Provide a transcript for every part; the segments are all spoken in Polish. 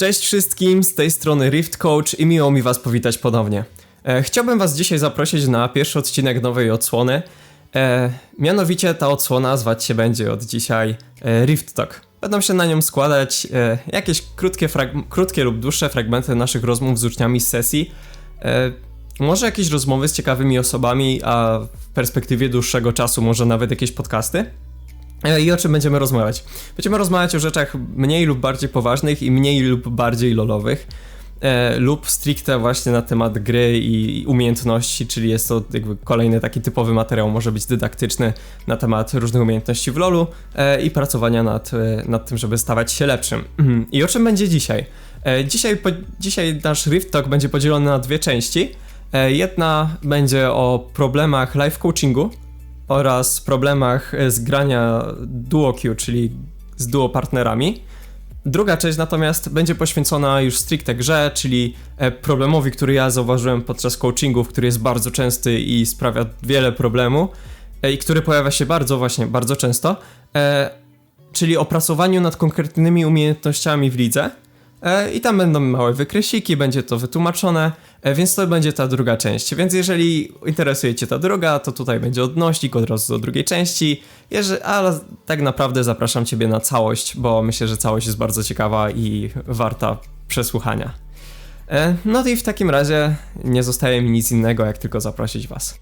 Cześć wszystkim, z tej strony Rift Coach i miło mi was powitać ponownie. E, chciałbym was dzisiaj zaprosić na pierwszy odcinek nowej odsłony. E, mianowicie ta odsłona zwać się będzie od dzisiaj e, Rift Talk. Będą się na nią składać e, jakieś krótkie, krótkie lub dłuższe fragmenty naszych rozmów z uczniami z sesji. E, może jakieś rozmowy z ciekawymi osobami, a w perspektywie dłuższego czasu może nawet jakieś podcasty. E, I o czym będziemy rozmawiać? Będziemy rozmawiać o rzeczach mniej lub bardziej poważnych i mniej lub bardziej lolowych. E, lub stricte właśnie na temat gry i umiejętności, czyli jest to jakby kolejny taki typowy materiał, może być dydaktyczny na temat różnych umiejętności w LoLu e, i pracowania nad, e, nad tym, żeby stawać się lepszym. I o czym będzie dzisiaj? E, dzisiaj, po, dzisiaj nasz Rift Talk będzie podzielony na dwie części. E, jedna będzie o problemach life coachingu, oraz problemach e, z grania duo queue, czyli z duo partnerami. Druga część natomiast będzie poświęcona już stricte grze, czyli e, problemowi, który ja zauważyłem podczas coachingów, który jest bardzo częsty i sprawia wiele problemu e, i który pojawia się bardzo właśnie, bardzo często, czyli opracowaniu nad konkretnymi umiejętnościami w lidze. E, I tam będą małe wykresiki, będzie to wytłumaczone, e, więc to będzie ta druga część. Więc jeżeli interesuje Cię ta druga, to tutaj będzie odnośnik od razu do drugiej części. Jeżeli, ale tak naprawdę zapraszam Ciebie na całość, bo myślę, że całość jest bardzo ciekawa i warta przesłuchania. E, No i w takim razie nie zostaje mi nic innego, jak tylko zaprosić Was.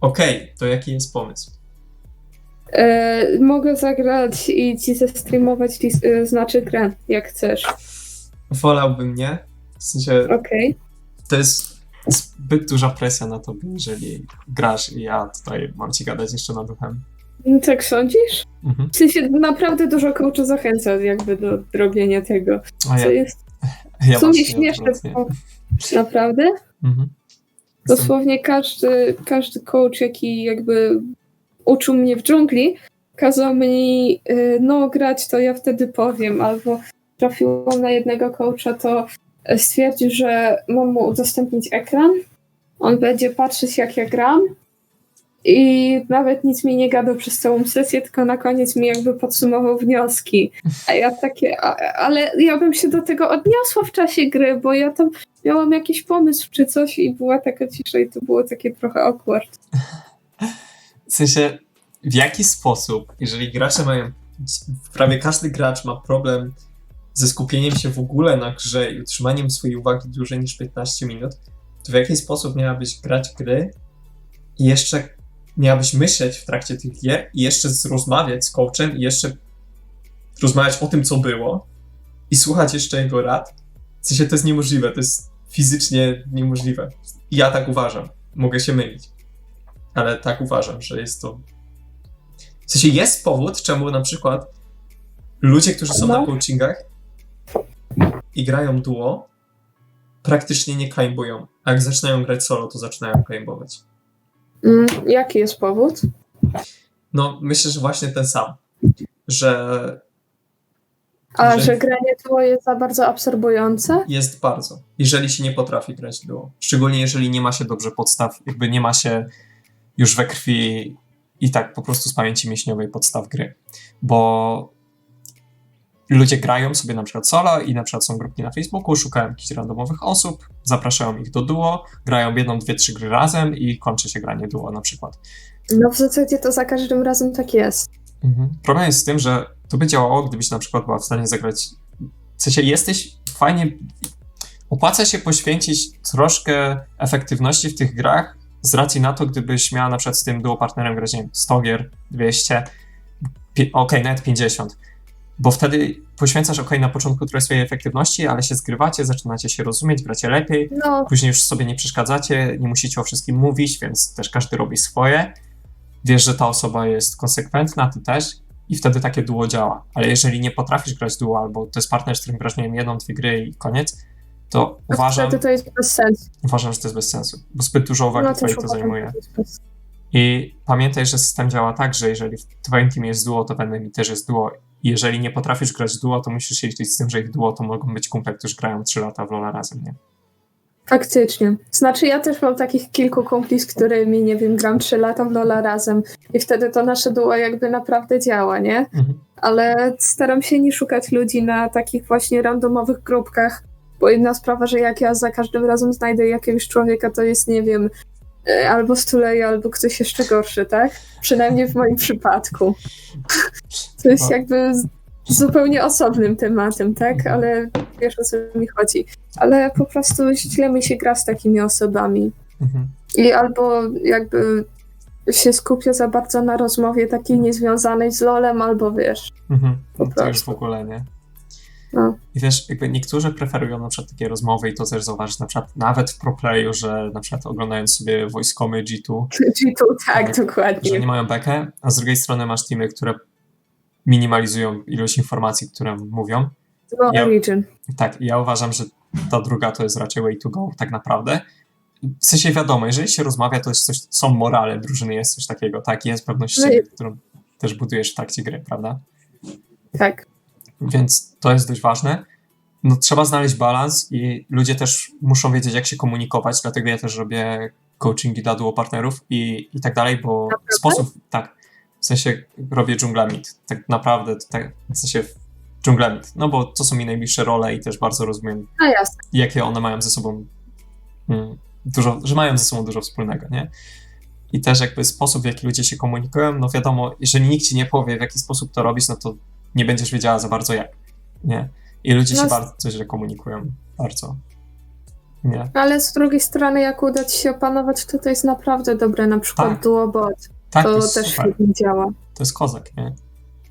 Okej, to jaki jest pomysł? E, mogę zagrać i ci zestreamować, lis- e, znaczy grę, jak chcesz. Wolałbym nie. W sensie, Okej. to jest zbyt duża presja na tobie, jeżeli grasz i ja tutaj mam ci gadać jeszcze nad duchem. No Tak sądzisz? Mhm. W sensie naprawdę dużo coacha zachęca jakby do robienia tego, A co ja, jest ja w sumie właśnie śmieszne. odwrotnie. Bo naprawdę? Mhm. Dosłownie każdy, każdy coach, jaki jakby uczył mnie w dżungli, kazał mi y, no grać, to ja wtedy powiem, albo trafiłam na jednego coacha, to e, stwierdził, że mam mu udostępnić ekran, on będzie patrzeć jak ja gram i nawet nic mi nie gadał przez całą sesję, tylko na koniec mi jakby podsumował wnioski. A ja takie, a, ale ja bym się do tego odniosła w czasie gry, bo ja tam miałam jakiś pomysł czy coś i była taka cisza i to było takie trochę awkward. W sensie, w jaki sposób, jeżeli gracze mają, prawie każdy gracz ma problem ze skupieniem się w ogóle na grze i utrzymaniem swojej uwagi dłużej niż 15 minut, to w jaki sposób miałabyś grać gry i jeszcze miałabyś myśleć w trakcie tych gier i jeszcze rozmawiać z coachem i jeszcze rozmawiać o tym, co było i słuchać jeszcze jego rad? W sensie, to jest niemożliwe, to jest fizycznie niemożliwe. Ja tak uważam. Mogę się mylić ale tak uważam, że jest to. W sensie jest powód, czemu na przykład ludzie, którzy są No. na coachingach i grają duo, praktycznie nie claimbują. A jak zaczynają grać solo, to zaczynają claimbować. Mm, jaki jest powód? No, myślę, że właśnie ten sam. Że A, Że- że granie to jest za bardzo absorbujące? jest bardzo. Jeżeli się nie potrafi grać duo. Szczególnie jeżeli nie ma się dobrze podstaw, jakby nie ma się już we krwi i tak po prostu z pamięci mięśniowej podstaw gry. Bo ludzie grają sobie na przykład solo i na przykład są grupki na Facebooku, szukają jakichś randomowych osób, zapraszają ich do duo, grają jedną, dwie, trzy gry razem i kończy się granie duo na przykład. No w zasadzie to za każdym razem tak jest. Mhm. Problem jest z tym, że to by działało, gdybyś na przykład była w stanie zagrać. W sensie jesteś fajnie. Opłaca się poświęcić troszkę efektywności w tych grach z racji na to, gdybyś miała na przykład z tym duo partnerem grać, nie wiem, 100 gier, 200, pi- okej, nawet 50. Bo wtedy poświęcasz, okej, na początku trochę swojej efektywności, ale się zgrywacie, zaczynacie się rozumieć, gracie lepiej, No, Później już sobie nie przeszkadzacie, nie musicie o wszystkim mówić, więc też każdy robi swoje. Wiesz, że ta osoba jest konsekwentna, ty też, i wtedy takie duo działa. Ale jeżeli nie potrafisz grać duo, albo to jest partner, z którym grasz, nie wiem, jedną, dwie gry i koniec, to to uważam, wtedy to jest bez sensu. uważam, że to jest bez sensu, bo zbyt dużo uwagi No twojej to zajmuje. to I pamiętaj, że system działa tak, że jeżeli w twoim teamie jest duo, to w innym też jest duo. I jeżeli nie potrafisz grać duo, to musisz się liczyć z tym, że ich duo to mogą być kumple, którzy grają 3 lata w LoL'a razem, nie? Faktycznie. Znaczy ja też mam takich kilku kumpli, z którymi, nie wiem, gram 3 lata w Lola razem i wtedy to nasze duo jakby naprawdę działa, nie? Mhm. Ale staram się nie szukać ludzi na takich właśnie randomowych grupkach, bo jedna sprawa, że jak ja za każdym razem znajdę jakiegoś człowieka, to jest, nie wiem, e, albo stuleja, albo ktoś jeszcze gorszy, tak? Przynajmniej w moim przypadku. To jest No. jakby zupełnie osobnym tematem, tak? Ale wiesz o co mi chodzi. Ale po prostu źle mi się gra z takimi osobami. Mhm. I albo jakby się skupia za bardzo na rozmowie takiej niezwiązanej z LOLem, albo wiesz. Mhm. To już w ogóle nie. No. I wiesz, jakby niektórzy preferują na przykład takie rozmowy i to też zauważyć na przykład nawet w ProPlayu, że na przykład oglądając sobie voicecomy G2, G2, tak, Tak, że dokładnie. nie mają bekę, a z drugiej strony masz teamy, które minimalizują ilość informacji, które mówią. No, Ja- Origin. Tak, ja uważam, że ta druga to jest raczej way to go, tak naprawdę. W sensie wiadomo, jeżeli się rozmawia, to jest coś, są morale drużyny, jest coś takiego, tak, jest pewność No siebie, i- którą też budujesz w trakcie gry, prawda? Tak. Więc to jest dość ważne. No, trzeba znaleźć balans i ludzie też muszą wiedzieć, jak się komunikować, dlatego ja też robię coachingi dla duo partnerów i, i tak dalej, bo Naprawdę? sposób, tak, w sensie robię dżungla tak naprawdę, tak, w sensie dżungla no bo to są mi najbliższe role i też bardzo rozumiem, No jakie one mają ze sobą mm, dużo, że mają ze sobą dużo wspólnego, nie? I też jakby sposób, w jaki ludzie się komunikują, no wiadomo, jeżeli nikt ci nie powie, w jaki sposób to robić, no to nie będziesz wiedziała za bardzo jak, nie? I ludzie No się bardzo źle komunikują, bardzo. Nie? Ale z drugiej strony, jak uda ci się opanować, to to jest naprawdę dobre, na przykład Tak. duobot. Tak, to To też super, działa. to jest kozak, nie?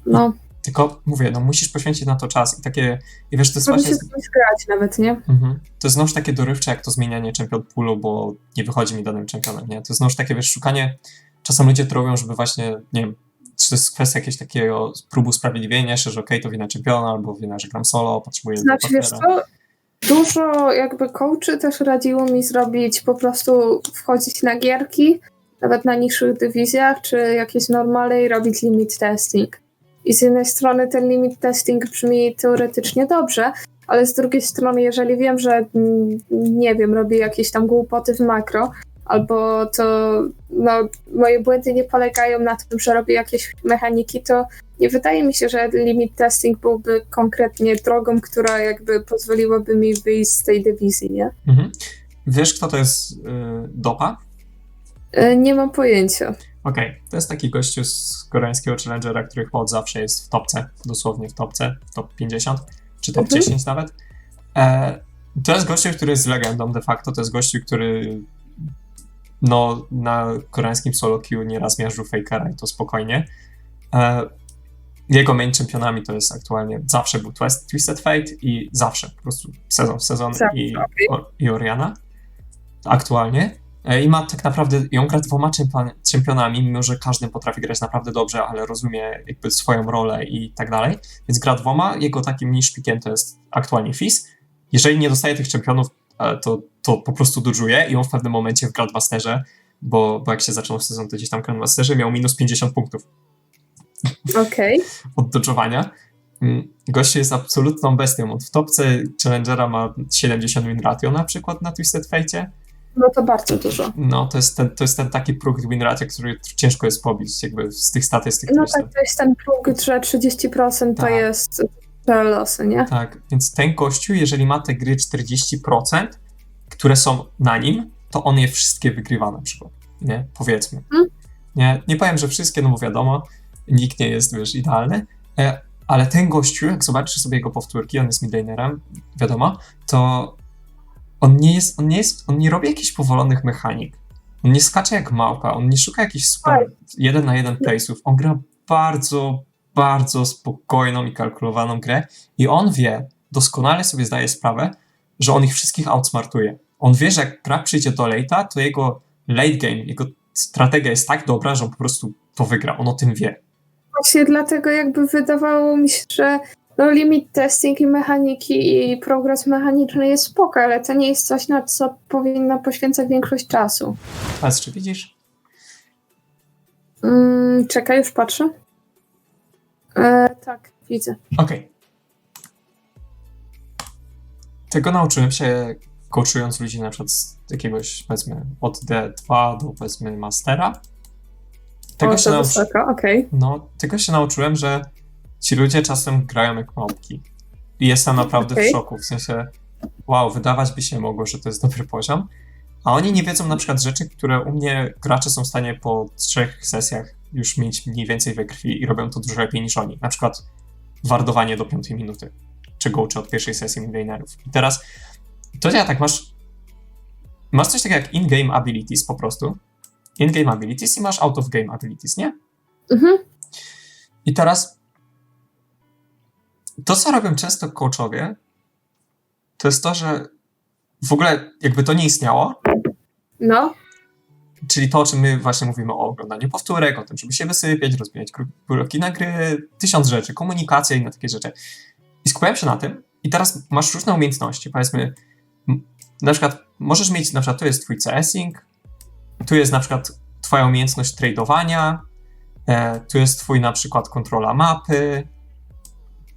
No, Tylko mówię, no musisz poświęcić na to czas i takie, i wiesz, to jest właśnie... się z grać nawet, nie? Mhm. To jest znowuż takie dorywcze, jak to zmienianie champion poolu, bo nie wychodzi mi danym championem, nie? To jest znowuż takie, wiesz, szukanie, czasem ludzie to robią, żeby właśnie, nie wiem, czy to jest kwestia jakiegoś takiego próbu usprawiedliwienia się, że okej, to wina czempiona, albo wina, że gram solo, potrzebuję Znaczy, wiesz co? Dużo jakby coachy też radziło mi zrobić, po prostu wchodzić na gierki, nawet na niższych dywizjach, czy jakieś normale i robić limit testing. I z jednej strony ten limit testing brzmi teoretycznie dobrze, ale z drugiej strony, jeżeli wiem, że mm, nie wiem, robię jakieś tam głupoty w makro, albo to no, moje błędy nie polegają na tym, że robię jakieś mechaniki, to nie wydaje mi się, że limit testing byłby konkretnie drogą, która jakby pozwoliłaby mi wyjść z tej dywizji, nie? Mhm. Wiesz, kto to jest y, Dopa? E, Nie mam pojęcia. Okej, to jest taki gościu z koreańskiego Challengera, który od zawsze jest w topce, dosłownie w topce, top 50, czy top Mhm. 10 nawet. E, to jest gościu, który jest legendą de facto, to jest gościu, który no, na koreańskim solo queue nieraz miażdżył Fakera i to spokojnie. E, jego main championami to jest aktualnie, zawsze był Twist, Twisted Fate i zawsze, po prostu sezon w sezon i, o, i Oriana aktualnie. E, I ma tak naprawdę, on gra dwoma czempion- czempionami, mimo że każdy potrafi grać naprawdę dobrze, ale rozumie jakby swoją rolę i tak dalej. Więc gra dwoma, jego takim niż pikiem to jest aktualnie Fizz. Jeżeli nie dostaje tych czempionów, to, to po prostu dodżuje i on w pewnym momencie w Grandmasterze, bo, bo jak się zaczął sezon, to gdzieś tam Grandmasterze miał minus 50 punktów Okej. od dodżowania. Mm, Gościu jest absolutną bestią. On w topce Challengera ma 70 win ratio na przykład na Twisted Fate. No to bardzo dużo. No, to jest ten, to jest ten taki próg win ratio, który ciężko jest pobić jakby z tych statystyk. No tak, to jest ten próg, że 30% to Tak. jest te losy, nie? Tak, więc ten gościu, jeżeli ma te gry 40%, które są na nim, to on je wszystkie wygrywa na przykład, nie? Powiedzmy. Hmm. Nie, nie powiem, że wszystkie, no bo wiadomo, nikt nie jest, wiesz, idealny, e, ale ten gościu, jak zobaczysz sobie jego powtórki, on jest midlanerem, wiadomo, to on nie jest, on nie jest, on nie robi jakichś powolonych mechanik. On nie skacze jak małpa, on nie szuka jakichś super jeden na jeden playsów. On gra bardzo, bardzo spokojną i kalkulowaną grę i on wie, doskonale sobie zdaje sprawę, że on ich wszystkich outsmartuje. On wie, że jak gra przyjdzie do late'a, to jego late game, jego strategia jest tak dobra, że on po prostu to wygra. On o tym wie. Właśnie dlatego jakby wydawało mi się, że no limit testing i mechaniki i progres mechaniczny jest spoko, ale to nie jest coś, na co powinno poświęcać większość czasu. A czy widzisz? Mm, czekaj, już patrzę. E, tak, widzę. Okej. Tego nauczyłem się coachując ludzi na przykład z jakiegoś, powiedzmy, od D2 do, powiedzmy, mastera, tego o, się to nauczy... wysoko, okej. No, tego się nauczyłem, że ci ludzie czasem grają jak małpki. I jestem naprawdę Okej. w szoku, w sensie, wow, wydawać by się mogło, że to jest dobry poziom, a oni nie wiedzą na przykład rzeczy, które u mnie gracze są w stanie po trzech sesjach już mieć mniej więcej we krwi i robią to dużo lepiej niż oni. Na przykład wardowanie do piątej minuty, czy gołcze od pierwszej sesji midlanerów. I teraz, to ja tak masz, masz coś takiego jak in-game abilities po prostu, in-game abilities i masz out-of-game abilities, nie? Mhm. I teraz to, co robią często coachowie, to jest to, że w ogóle jakby to nie istniało, No, czyli to, o czym my właśnie mówimy o oglądaniu powtórek, o tym, żeby się wysypiać, rozbijać bloki na gry, tysiąc rzeczy, komunikacja i inne takie rzeczy. I skupiałem się na tym i teraz masz różne umiejętności, powiedzmy, na przykład możesz mieć, na przykład tu jest twój CSing, tu jest na przykład twoja umiejętność tradowania, e, tu jest twój na przykład kontrola mapy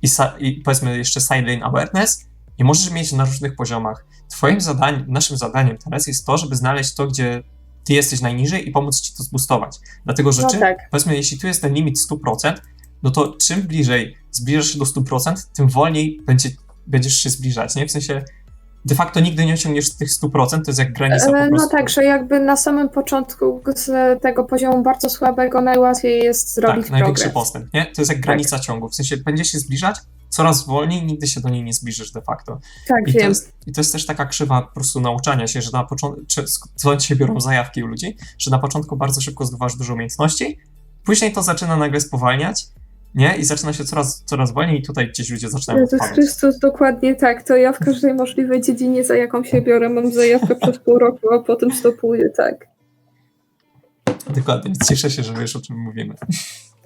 i, i powiedzmy jeszcze sideline awareness i możesz mieć na różnych poziomach. Twoim zadaniem, naszym zadaniem teraz jest to, żeby znaleźć to, gdzie ty jesteś najniżej i pomóc ci to zbustować. Dlatego, że no czym, tak. powiedzmy, jeśli tu jest ten limit 100%, no to czym bliżej zbliżasz się do 100%, tym wolniej będzie, będziesz się zbliżać, nie? W sensie de facto nigdy nie osiągniesz tych 100%, to jest jak granica po E, prostu. No tak, że jakby na samym początku z tego poziomu bardzo słabego najłatwiej jest zrobić Tak, największy progres. postęp, nie? To jest jak granica ciągu. W sensie będziesz się zbliżać coraz wolniej, nigdy się do niej nie zbliżysz de facto. Tak, I to, jest, I to jest też taka krzywa po prostu nauczania się, że na początku, skąd się biorą zajawki u ludzi, że na początku bardzo szybko zdobywasz dużo umiejętności, później to zaczyna nagle spowalniać, nie? I zaczyna się coraz, coraz wolniej i tutaj gdzieś ludzie zaczynają Jezus odpadać. Chrystus, dokładnie tak. To ja w każdej możliwej dziedzinie, za jaką się biorę, mam zajawkę przez pół roku, a potem stopuję, tak. Dokładnie, cieszę się, że wiesz o czym mówimy.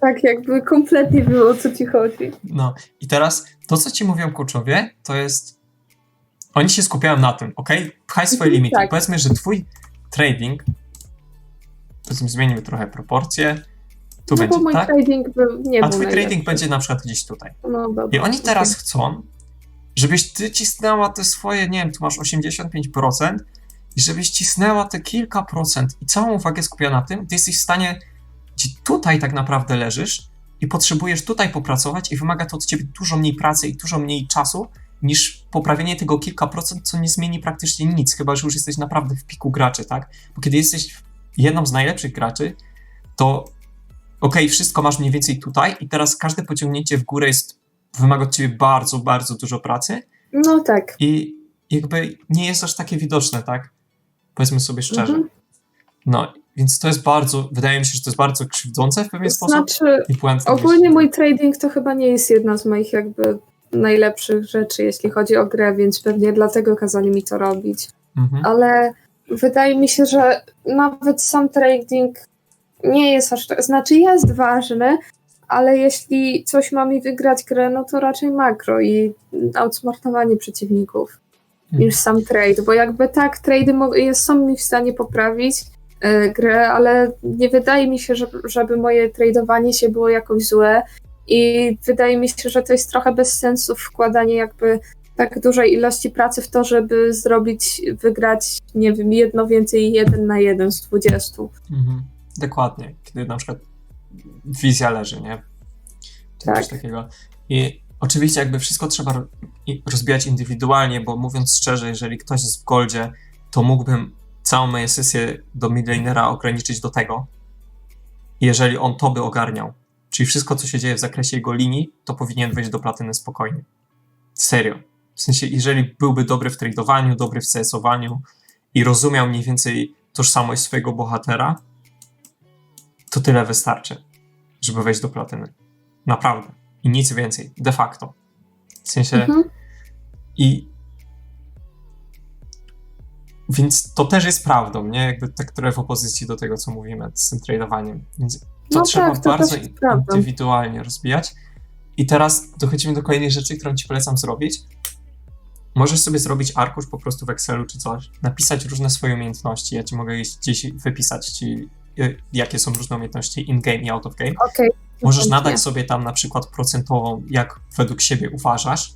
Tak, jakby kompletnie było o co ci chodzi. No i teraz to, co ci mówią coachowie, to jest. Oni się skupiają na tym, ok? Pchaj swoje Mhm, limity. tak. Powiedzmy, że twój trading. Zmienimy trochę proporcje. Tu no będzie bo mój tak, trading był, nie a był twój najlepszy. trading będzie na przykład gdzieś tutaj. No dobra. I oni teraz okej. chcą, żebyś ty cisnęła te swoje, nie wiem, tu masz 85% i żebyś cisnęła te kilka procent i całą uwagę skupiła na tym, ty jesteś w stanie, gdzie tutaj tak naprawdę leżysz i potrzebujesz tutaj popracować i wymaga to od ciebie dużo mniej pracy i dużo mniej czasu niż poprawienie tego kilka procent, co nie zmieni praktycznie nic, chyba że już jesteś naprawdę w piku graczy, tak? Bo kiedy jesteś jedną z najlepszych graczy, to okej, wszystko masz mniej więcej tutaj i teraz każde pociągnięcie w górę jest wymaga od ciebie bardzo, bardzo dużo pracy No tak. i jakby nie jest aż takie widoczne, tak? Powiedzmy sobie szczerze. Mhm. No, więc to jest bardzo, wydaje mi się, że to jest bardzo krzywdzące w pewien sposób Znaczy, ogólnie mój trading to chyba nie jest jedna z moich jakby najlepszych rzeczy, jeśli chodzi o grę, więc pewnie dlatego kazali mi to robić. Mhm. ale wydaje mi się, że nawet sam trading nie jest aż tak, znaczy jest ważny, ale jeśli coś ma mi wygrać grę, no to raczej makro i outsmartowanie przeciwników Mhm. niż sam trade, bo jakby tak, trady są mi w stanie poprawić grę, ale nie wydaje mi się, że, żeby moje tradowanie się było jakoś złe i wydaje mi się, że to jest trochę bez sensu wkładanie jakby tak dużej ilości pracy w to, żeby zrobić, wygrać, nie wiem, jedno więcej jeden na jeden z 20. Mhm. Dokładnie. Kiedy na przykład wizja leży, nie? Czy Tak. Coś takiego. I oczywiście jakby wszystko trzeba rozbijać indywidualnie, bo mówiąc szczerze, jeżeli ktoś jest w goldzie, to mógłbym całą moją sesję do midlanera ograniczyć do tego, jeżeli on to by ogarniał. Czyli wszystko, co się dzieje w zakresie jego linii, to powinien wejść do platyny spokojnie. Serio. W sensie, jeżeli byłby dobry w tradowaniu, dobry w CS-owaniu i rozumiał mniej więcej tożsamość swojego bohatera, to tyle wystarczy, żeby wejść do platyny. Naprawdę. I nic więcej. De facto. W sensie. Mhm. I. Więc to też jest prawdą, nie? Jakby tak trochę w opozycji do tego, co mówimy z tym tradowaniem. Więc to No trzeba tak, to bardzo prawda. indywidualnie rozbijać. I teraz dochodzimy do kolejnej rzeczy, którą ci polecam zrobić. Możesz sobie zrobić arkusz po prostu w Excelu czy coś, napisać różne swoje umiejętności. Ja ci mogę gdzieś wypisać ci, y, jakie są różne umiejętności in-game i out-of-game. Okej. Możesz nadać sobie tam na przykład procentową, jak według siebie uważasz.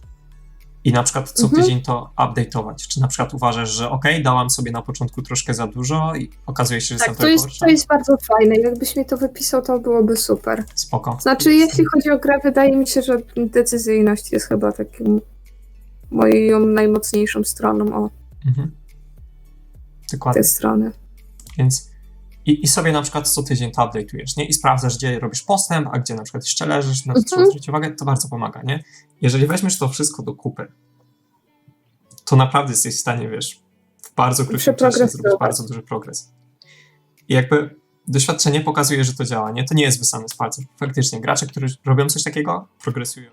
I na przykład co Mhm. tydzień to update'ować. Czy na przykład uważasz, że ok, dałam sobie na początku troszkę za dużo i okazuje się, że Tak, jestem to jest, to jest bardzo fajne. Jakbyś mi to wypisał, to byłoby super. Spoko. Znaczy, jeśli chodzi o grę, wydaje mi się, że decyzyjność jest chyba takim moją najmocniejszą stroną o Mhm. Dokładnie. te strony. Więc i, i sobie na przykład co tydzień to update'ujesz, nie? I sprawdzasz, gdzie robisz postęp, a gdzie na przykład jeszcze leżysz, na co trzeba Mhm. zwrócić uwagę, to bardzo pomaga, nie? Jeżeli weźmiesz to wszystko do kupy, to naprawdę jesteś w stanie, wiesz, w bardzo krótkim czasie zrobić bardzo duży progres. I jakby doświadczenie pokazuje, że to działa, nie? To nie jest wysane z palców. Faktycznie, gracze, którzy robią coś takiego, progresują.